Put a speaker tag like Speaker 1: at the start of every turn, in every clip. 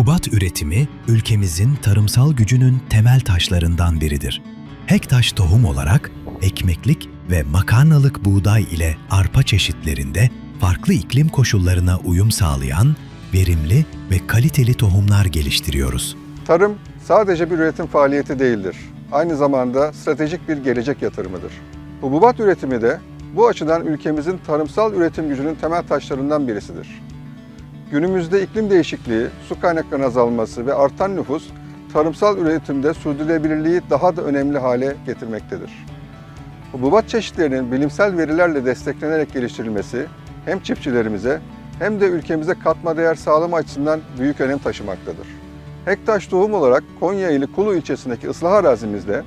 Speaker 1: Hububat üretimi ülkemizin tarımsal gücünün temel taşlarından biridir. Hektaş tohum olarak ekmeklik ve makarnalık buğday ile arpa çeşitlerinde farklı iklim koşullarına uyum sağlayan verimli ve kaliteli tohumlar geliştiriyoruz.
Speaker 2: Tarım sadece bir üretim faaliyeti değildir. Aynı zamanda stratejik bir gelecek yatırımıdır. Hububat üretimi de bu açıdan ülkemizin tarımsal üretim gücünün temel taşlarından birisidir. Günümüzde iklim değişikliği, su kaynaklarının azalması ve artan nüfus tarımsal üretimde sürdürülebilirliği daha da önemli hale getirmektedir. Hububat çeşitlerinin bilimsel verilerle desteklenerek geliştirilmesi hem çiftçilerimize hem de ülkemize katma değer sağlama açısından büyük önem taşımaktadır. Hektaş tohum olarak Konya ili Kulu ilçesindeki ıslah arazimizde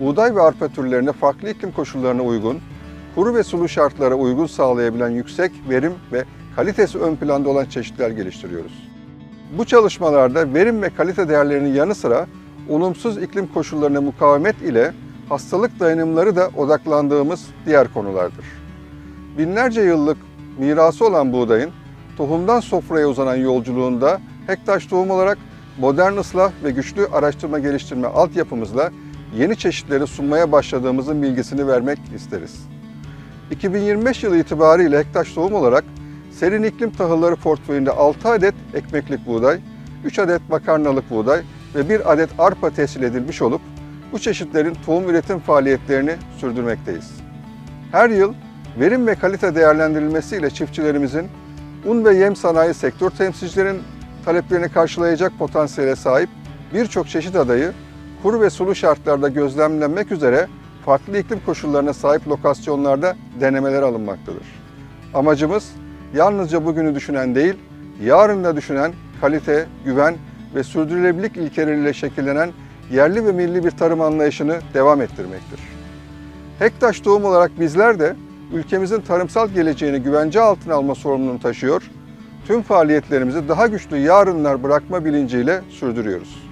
Speaker 2: buğday ve arpa türlerine farklı iklim koşullarına uygun, kuru ve sulu şartlara uygun sağlayabilen yüksek verim ve kalitesi ön planda olan çeşitler geliştiriyoruz. Bu çalışmalarda verim ve kalite değerlerinin yanı sıra olumsuz iklim koşullarına mukavemet ile hastalık dayanımları da odaklandığımız diğer konulardır. Binlerce yıllık mirası olan buğdayın tohumdan sofraya uzanan yolculuğunda Hektaş tohum olarak modern ıslah ve güçlü araştırma geliştirme altyapımızla yeni çeşitleri sunmaya başladığımızın bilgisini vermek isteriz. 2025 yılı itibariyle Hektaş tohum olarak serin iklim tahılları portföyünde 6 adet ekmeklik buğday, 3 adet makarnalık buğday ve 1 adet arpa tescil edilmiş olup bu çeşitlerin tohum üretim faaliyetlerini sürdürmekteyiz. Her yıl verim ve kalite değerlendirilmesiyle çiftçilerimizin un ve yem sanayi sektör temsilcilerin taleplerini karşılayacak potansiyele sahip birçok çeşit adayı kuru ve sulu şartlarda gözlemlenmek üzere farklı iklim koşullarına sahip lokasyonlarda denemeler alınmaktadır. Amacımız yalnızca bugünü düşünen değil, yarın da düşünen kalite, güven ve sürdürülebilirlik ilkeleriyle şekillenen yerli ve milli bir tarım anlayışını devam ettirmektir. Hektaş tohum olarak bizler de ülkemizin tarımsal geleceğini güvence altına alma sorumluluğunu taşıyor, tüm faaliyetlerimizi daha güçlü yarınlar bırakma bilinciyle sürdürüyoruz.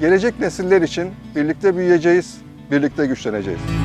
Speaker 2: Gelecek nesiller için birlikte büyüyeceğiz, birlikte güçleneceğiz.